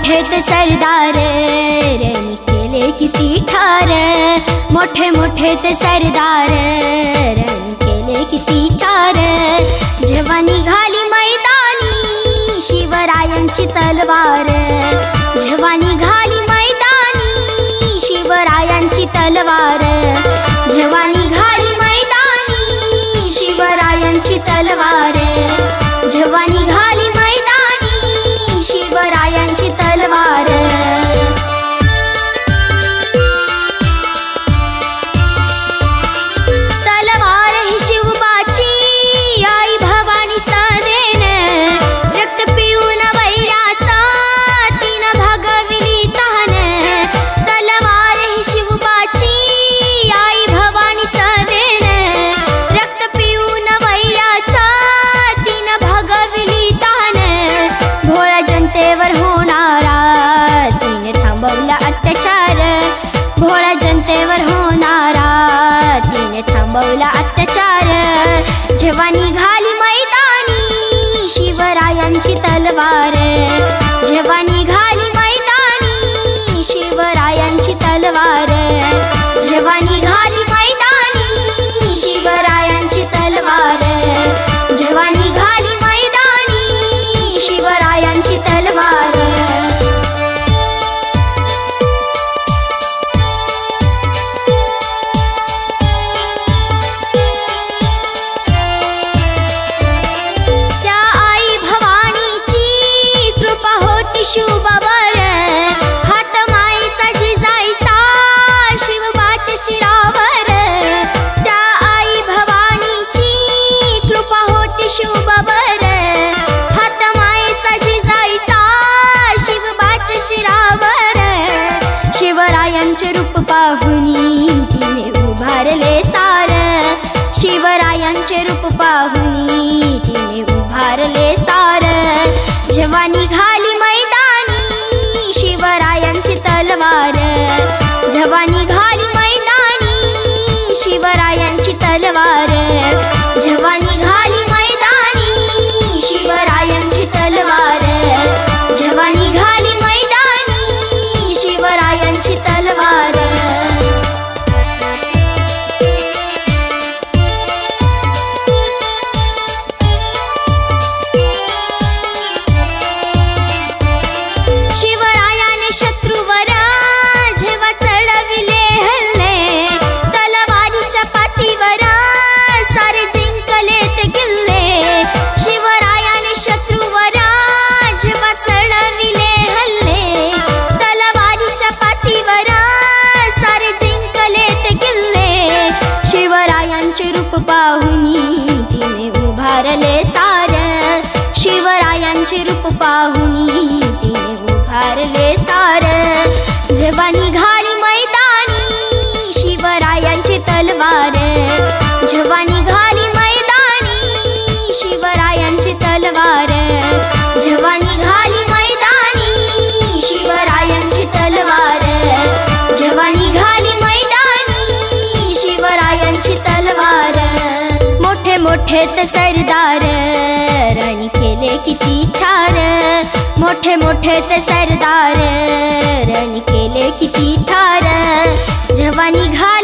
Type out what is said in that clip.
मोठेत सरदार रणी केले किती ठार. मोठे मोठेत सरदार रणी केले किती ठार. जेव्हा निघाली मैदानी शिवरायांची तलवार. तेव्हा निघाली मैदानी शिवरायांची तलवार. जेव्हा निघाली मैदानी शिवरायांची तलवार. जवानी घा पाहुनी तिने उभारले सार. शिवरायांचे रूप पाहुनी तिने उभारले सार. जवानी हेत सरदार. राणी केले किती ठार. मोठे मोठे ते सरदार. राणी केले किती ठार. जवानी घाल